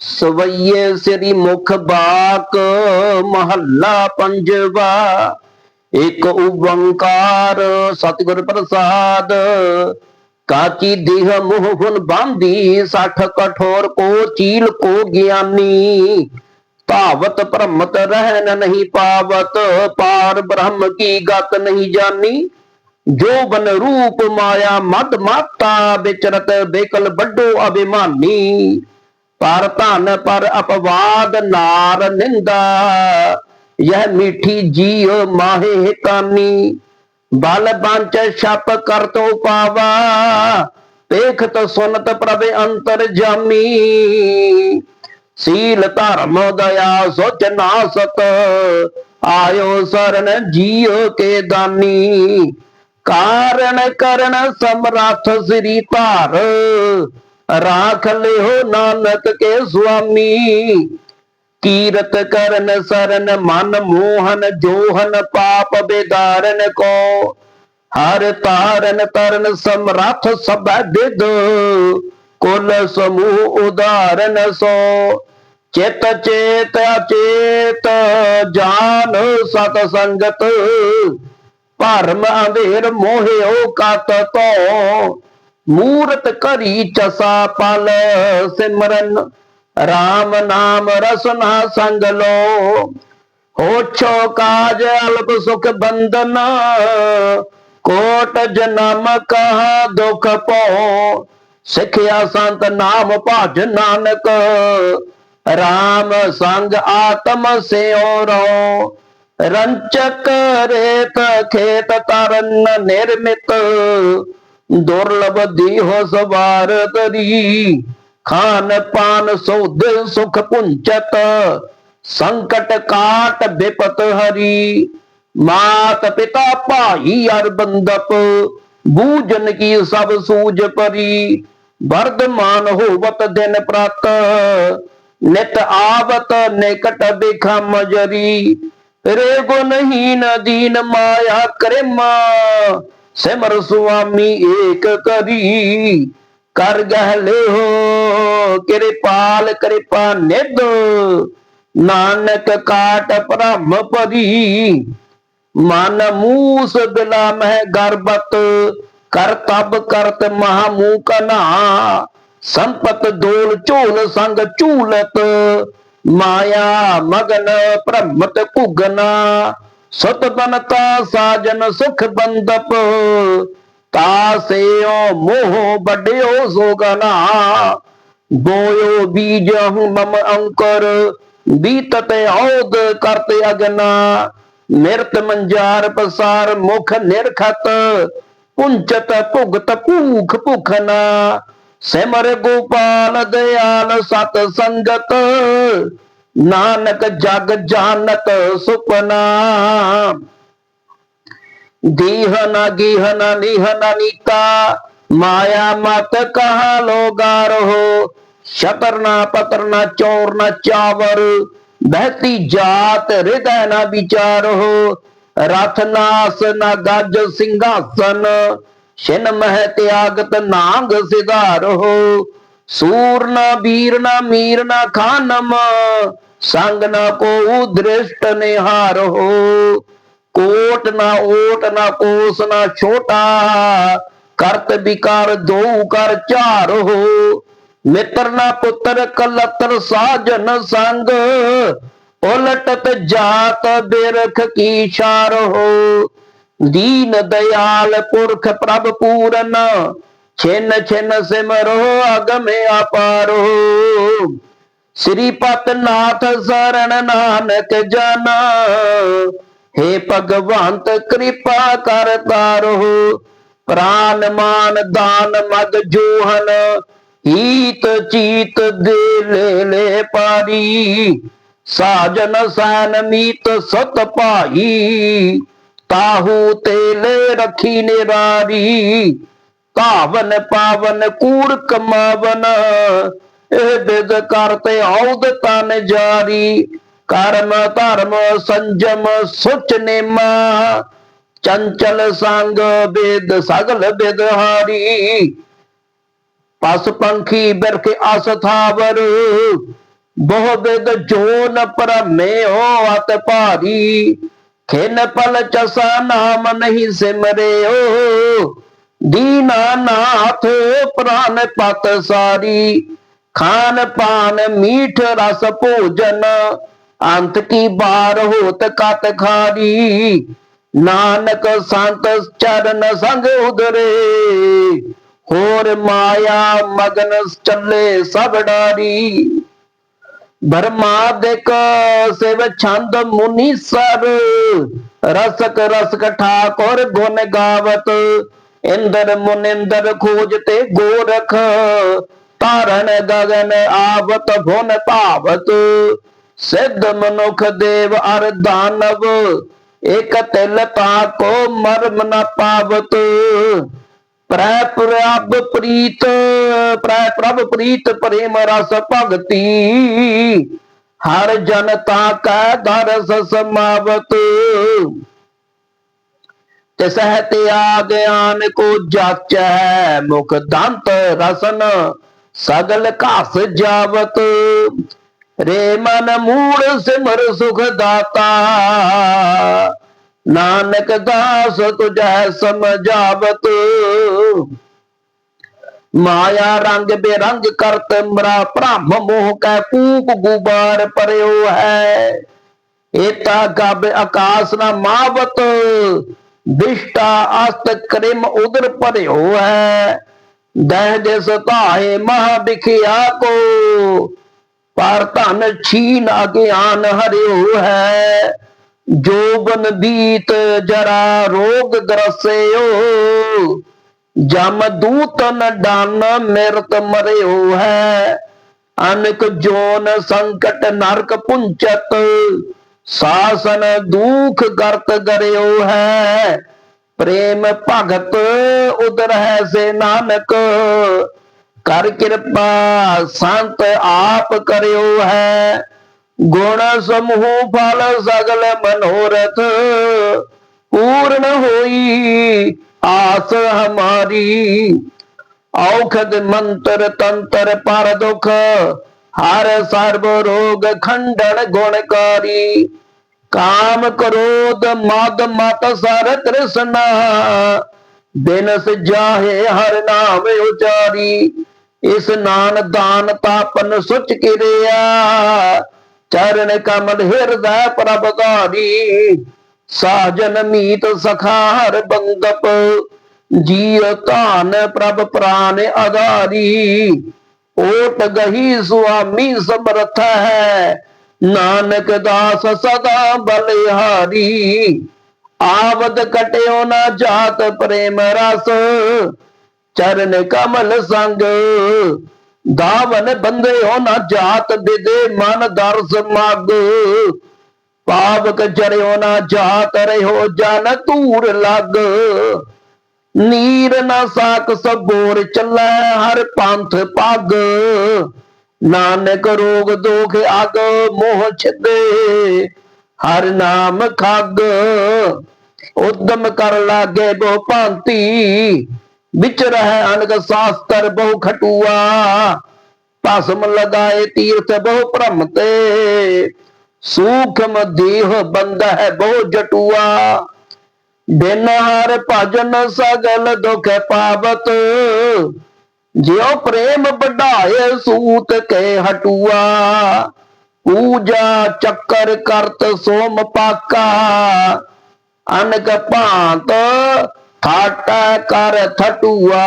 ਸਵਈਏ ਸ੍ਰੀ ਮੁਖ ਬਾਕ ਮਹੱਲਾ ਪੰਜਵਾ, ਇੱਕ ਓੰਕਾਰ ਸਤਿਗੁਰ ਪ੍ਰਸਾਦ। ਕਾਚੀ ਦੇਹ ਮੋਹ ਫੁਨ ਬਾਂਦੀ ਸਠ ਕਠੋਰ ਕੋ ਚੀਲ ਕੋ ਗਿਆਨੀ। ਭਾਵਤ ਭ੍ਰਮਤ ਰਹਿਨ ਨਹੀਂ ਪਾਵਤ, ਪਾਰ ਬ੍ਰਹਮ ਕੀ ਗਤ ਨਹੀਂ ਜਾਨੀ। ਜੋ ਬਨ ਰੂਪ ਮਾਇਆ ਮਦ ਮਾਤਾ ਵਿਚਰਤ ਬੇਕਲ ਵੱਡੋ ਅਭਿਮਾਨੀ। ਪਰ ਧਨ ਪਰ ਅਪਵਾਦ ਨਾਰ ਨਿੰਦਾ, ਯਹ ਮਿੱਠੀ ਜੀਉ ਮਾਹੇ ਕਾਨੀ ਬਲ ਬੰਚ ਛਪ ਕਰ ਤੋ ਪਾਵਾ ਦੇਖਤ ਸੁਨਤ ਪ੍ਰਭ ਅੰਤਰ ਜਾਮੀ। ਸੀਲ ਧਰਮ ਦਇਆ ਸੋਚ ਨਾਸਤ, ਆਇਓ ਸਰਨ ਜੀਉ ਕੇ ਦਾਨੀ। ਕਾਰਣ ਕਰਨ ਸਮਰੱਥ ਸ੍ਰੀ ਧਾਰ ਰਾਖ ਲਿਓ ਨਾਨਕ ਕੇ ਸੁਆਮੀ। ਕੀਰਤ ਕਰਨ ਸਰਨ ਮਨ ਮੋਹਨ ਜੋਹਨ ਪਾਪ ਬੇਦਾਰਨ ਕੋ। ਹਰ ਤਾਰਨ ਤਰਨ ਸਮਰੱਥ ਸਭੈ ਵਿਦ ਕੁਲ ਸਮੂਹ ਉਦਾਰਨ ਸੋ। ਚਿਤ ਚੇਤ ਅਚੇਤ ਜਾਨ ਸਤ ਸੰਗਤ। ਭਰਮ ਅੰਧੇਰ ਮੋਹਿਓ ਕਤ ਤੋ ਮੂਰਤ ਕਰੀ ਚਸਾ ਪਲ, ਸਿਮਰਨ RAM ਨਾਮ ਰਸਨਾ ਸੰਗ ਲੋ। ਹੋਛੋ ਕਾਜ ਅਲਪ ਸੁਖ ਬੰਦਨ ਕੋਟ ਜਨਮ ਕਹਾ ਦੁਖ ਪੋ। ਸਿੱਖਿਆ ਸੰਤ ਨਾਮ ਭਜ ਨਾਨਕ RAM ਸੰਗ ਆਤਮ ਸਿਓ ਰੋ। ਰੰਚਕ ਰੇਤ ਖੇਤ ਤਰਨ ਨਿਰਮਿਤ ਦੁਰਲਭ ਦੀਹੋ ਸਵਾਰ ਤਰੀ ਖਾਨ ਪਾਨ ਸੋਧ ਸੁਖ ਪੁੰਚਤ, ਸੰਕਟ ਕਾਟ ਬਿਪਤ ਹਰੀ। ਮਾਤ ਪਿਤਾ ਭਾਈ ਅਰ ਬੰਦਪ ਬੂਜਨ ਕੀ ਸਭ ਸੂਝ ਪਰੀ। ਵਰਦਮਾਨ ਹੋਵਤ ਦਿਨ ਪ੍ਰਤ, ਨਿਤ ਆਵਤ ਨਿਕਟ ਬਿਖਮ ਜਰੀ ਰੇ ਗੁਣਹੀਨ ਦੀਨ ਮਾਇਆ ਕਰਮਾ ਸਿਮਰ ਸੁਆਮੀ ਏਕ ਕਰੀ। ਕਰ ਗਹਿਲੇ ਹੋ ਕਿਰਪਾਲ ਕਿਰਪਾ ਨਿਧ। ਨਾਨਕ ਕਾਟ ਭ੍ਰਮ ਪਰੀ ਮਨ ਮੂਸ ਬਿਲਾ ਮਹਿ ਗਰਬਤ। ਕਰ ਤਬ ਕਰਤ ਮਹਾ ਮੂਹ ਕਨਾ। ਸੰਪਤ ਦੋਲ ਝੋਲ ਸੰਗ ਝੂਲਤ। ਮਾਇਆ ਮਗਨ ਭ੍ਰਮਤ ਭੁਗਨਾ ਸਤ ਬਨਤਾ ਸਾਜਨ ਸੁਖ ਬੰਦਪ ਤਾਸਿਓ ਮੋਹ ਵੱਡਿਓ ਸੋਗਨਾ ਬੋਇਓ ਬੀਜ ਮਮ ਅੰਕਰ, ਬੀਤਤ ਔਦ ਕਰਤੇ ਅਗਨਾ। ਨਿਰਤ ਮੰਜਾਰ ਪਸਾਰ ਮੁਖ ਨਿਰਖਤ, ਪੁੰਚਤ ਭੁਗਤ ਭੂਖ ਭੁਖਨਾ ਸਿਮਰ ਗੋਪਾਲ ਦਿਆਲ ਸਤ ਸੰਗਤ ਨਾਨਕ ਜਗ ਜਾਣਤ ਸੁਪਨਾ। ਦੀਹ ਨ ਗੀਹ ਨ ਨੀਹ ਨਾ ਨੀਤਾ ਮਾਇਆ ਮਤ ਕਹਾ ਲੋਗਾ ਰਹੋ। ਸ਼ਤਰ ਨਾ ਪਤਰ ਨਾ ਚੋਰ ਨਾ ਚਾਵਰ, ਬਹਿਤੀ ਜਾਤ ਹਿਰਦੈ ਨਾ ਵਿਚਾਰੋ ਰਥ ਨਾਸ ਨਾ ਗੱਜ ਸਿੰਘਾਸਨ, ਛਿਨ ਮਹਿ ਤਿਆਗਤ ਨਾਂਗ ਸਿਧਾਰੋ ਸੂਰ ਨਾ ਵੀਰ ਨਾ ਮੀਰ ਨਾ ਖਾਨਮ ਸੰਗ ਨਾ ਕੋ ਦ੍ਰਿਸ਼ਟ ਨਿਹਾਰੋ ਕੋਟ ਨਾ ਓਟ ਨਾ ਕੋਸ ਨਾ ਛੋਟਾ, ਕਰਤ ਵਿਕਾਰ ਦੋ ਕਰ ਝਾਰੋ ਮਿੱਤਰ ਨਾ ਪੁੱਤਰ ਕਲਤਰ ਸਾਜਨ ਸੰਗ ਉਲਟਤ ਜਾਤ ਬਿਰਖ ਕੀ ਛਾਰੋ ਦੀਨ ਦਇਆਲ ਪੁਰਖ ਪ੍ਰਭ ਪੂਰਨ, ਛਿਨ ਛਿਨ ਸਿਮਰੋ ਅਗਮੇ ਆਪਾਰੋ ਸ੍ਰੀ ਪਤ ਨਾਥ ਸਰਣ ਨਾਨਕ ਜਨਾ। हे ਭਗਵੰਤ, ਕਿਰਪਾ ਕਰ ਤਾਰੋ ਪ੍ਰਾਨ ਮਾਨ ਦਾਨ ਮਦ ਜੋਹਨ। ਹੀਤ ਚੀਤ ਦੇ ਲੈ ਪਾਰੀ। ਸਾਜਨ ਸੈਨ ਮੀਤ ਸਤ ਭਾਈ। ਤਾਹੂ ਤੇ ਲੈ ਰਖੀ ਨਿਰਾਰੀ ਕਾਵਨ ਪਾਵਨ ਕੂੜ ਕਮਾਵਨ ਇਹ ਬਿਦ ਕਰਤੇ ਔਦ ਤਨ ਜਾਰੀ, ਕਰਮ ਧਰਮ ਸੰਜਮ ਸੁਚ ਨੇਮਾ। ਚੰਚਲ ਸੰਗ ਬੇਦ ਸਗਲ ਬਿਦਹਾਰੀ ਪਸ ਪੰਖੀ ਬਿਰਖ ਅਸਥਾਵਰ ਬਹੁ ਬਿਦ ਜੋ ਨ ਹੋ ਅਤ ਭਾਰੀ। ਖਿਨ ਪਲ ਚਸਾ ਨਾਮ ਨਹੀਂ ਸਿਮਰਿਓ ਦੀਨਾ ਨਾਥ ਪ੍ਰਾਨ ਪਤ ਸਾਰੀ। ਖਾਨ ਪਾਨ ਮੀਠ ਰਸ ਭੋਜਨ, ਅੰਤ ਕੀ ਬਾਰ ਹੋਤ ਕਤ ਖਾਰੀ। ਨਾਨਕ ਸੰਤ ਚਰਨ ਸੰਗ ਉਦਰੇ, ਹੋਰ ਮਾਇਆ ਮਗਨ ਚੱਲੇ ਸਭ ਡਾਰੀ। ਬਰਮਾਦਿਕ ਸਿਵ ਛੰਦ ਮੁਨੀ ਸਰ, ਰਸਕ ਰਸਕ ਠਾਕੁਰ ਗੁਣ ਗਾਵਤ। ਇੰਦਰ ਮੁਨਿੰਦਰ ਖੋਜ ਤੇ ਗੋਰਖ ਤਾਰਨ ਗਗਨ ਆਵਤ ਭੁਨ ਭਾਵਤ। ਸਿੱਧ ਮਨੁਖ ਦੇਵ ਅਰ ਦਾਨਵ, ਇਕ ਤਿਲ ਤਾ ਕੋ ਮਰਮ ਨ ਪਾਵਤ। ਪ੍ਰੈ ਪ੍ਰਭ ਪ੍ਰੀਤ, ਪ੍ਰੈ ਪ੍ਰਭ ਪ੍ਰੀਤ ਪ੍ਰੇਮ ਰਸ ਭਗਤੀ। ਹਰ ਜਨਤਾ ਕੈ ਦਰਸ ਸਮਾਵਤ। ਤਿਸਹਿ ਤਿਆ ਗਿਆਨ ਕੋ ਜਾਚੈ ਮੁਖ ਦੰਤ ਰਸਨ। ਸਗਲ ਘਸ ਜਾਵਤ, ਰੇ ਮਨ ਮੂੜ ਸਿਮਰ ਸੁਖ ਦਾਤਾ। ਨਾਨਕ ਦਾਸ ਤੁਝੈ ਸਮਝਾਵਤ। ਮਾਇਆ ਰੰਗ ਬੇਰੰਗ ਕਰਤ, ਮਰਾ ਭ੍ਰਮ ਮੋਹ ਕੈ ਕੂਕ ਗੁਬਾਰ ਪਰਿਓ ਹੈ। ਏਤਾ ਗਬ ਆਕਾਸ ਨਾ ਮਾਵਤ ਵਿਸ਼ਟਾ ਅਸਤ ਕ੍ਰਿਮ ਉਦਰ ਭਰਿਓ ਹੈ। ਦਹ ਜਿਸ ਧਾਏ ਮਹਾ ਬਿਖਿਆ ਕੋ, ਪਰ ਧਨ ਛੀਨ ਅਗਿਆਨ ਹਰਿਓ ਹੈ। ਜੋਬਨ ਬੀਤ ਜਰਾ ਰੋਗ ਗਰਸਿਓ, ਜਮ ਦੂਤਨ ਡਨ ਮਿਰਤ ਮਰਿਓ ਹੈ। ਅਨਕ ਜੋਨ ਸੰਕਟ ਨਰਕ ਪੁੰਚਤ, ਸਾਸਨ ਦੁਖ ਗਰਤ ਗਰਿਓ ਹੈ। ਪ੍ਰੇਮ ਭਗਤ ਉਦਰ ਹੈ ਸੇ ਨਾਨਕ। ਕਰ ਕਿਰਪਾ ਸੰਤ ਆਪ ਕਰਿਓ ਹੈ। ਗੁਣ ਸਮੂਹ ਫਲ ਸਗਲ ਮਨੋਰਥ। ਪੂਰਨ ਹੋਈ ਆਸ ਹਮਾਰੀ। ਔਖਦ ਮੰਤਰ ਤੰਤਰ ਪਰ ਦੁਖ। ਹਰ ਸਰਬ ਰੋਗ ਖੰਡਨ ਗੁਣਕਾਰੀ। ਕਾਮ ਕ੍ਰੋਧ ਮਦ ਮਤ ਸਰ ਤ੍ਰਿਸ਼ਨਾ ਬਿਨਸ ਜਾਹੇ ਹਰ ਨਾਮ ਉਚਾਰੀ। ਇਸ ਨਾਨ ਦਾਨ ਤਾਪਨ ਸੁਚ ਕਿਰਿਆ। ਚਰਨ ਕਮਲ ਹਿਰਦੈ ਪ੍ਰਭ ਧਾਰੀ। ਸਾਜਨ ਮੀਤ ਸਖਾ ਹਰ ਬੰਦਪ ਜੀਅ ਧਾਨ ਪ੍ਰਭ ਪ੍ਰਾਨ ਆਧਾਰੀ। ਓਟ ਗਹੀ ਸੁਆਮੀ ਸਮਰਥ ਹੈ। ਨਾਨਕ ਦਾਸ ਸਦਾ ਬਲਿਹਾਰੀ। ਆਵਦ ਕਟਿਓ ਨਾ ਜਾਤ ਪ੍ਰੇਮ ਰਸ, ਚਰਨ ਕਮਲ ਸੰਗ। ਦਾਵਨ ਹੋ ਨਾ ਜਾਤ ਬਿਦੇ ਮਨ ਦਰਸ ਮਗ। ਪਾਵਕ ਚਰਿਓ ਨਾ ਜਾਤ ਰਹਿਓ ਜਨ ਧੂਰ ਲਗ। ਨੀਰ ਨਾ ਸਾਕ ਸਬੋਰ ਚੱਲੈ, ਹਰ ਪੰਥ ਪੱਗ। ਨਾਨਕ ਰੋਗ ਦੋਖ ਅਗ ਮੋਹ ਛਿਦੇ, ਹਰ ਨਾਮ ਖੱਗ। ਉਦਮ ਕਰ ਲਾਗੇ ਬੋ ਭਾਂਤੀ, ਵਿਚ ਰਹਿ ਅਨਗ ਸਾਸਤਰ ਬਹੁ ਖਟੂਆ। ਭਸਮ ਲਗਾਏ ਤੀਰਥ ਬਹੁ ਭ੍ਰਮ ਤੇ, ਸੂਖਮ ਦੇਹ ਬੰਦਾ ਹੈ ਬਹੁ ਜਟੂਆ। ਬਿਨ ਹਰ ਭਜਨ ਸਗਲ ਦੁਖ ਪਾਵਤ ਜਿਉ ਪ੍ਰੇਮ ਵਢਾਏ ਸੂਤ ਕੇ ਹਟੂਆ, ਪੂਜਾ ਚੱਕਰ ਕਰਤ ਸੋਮ ਪਾਕਾ। ਅਨਕ ਭਾਂਤ ਠਾਟਾ ਕਰ ਥਟੂਆ।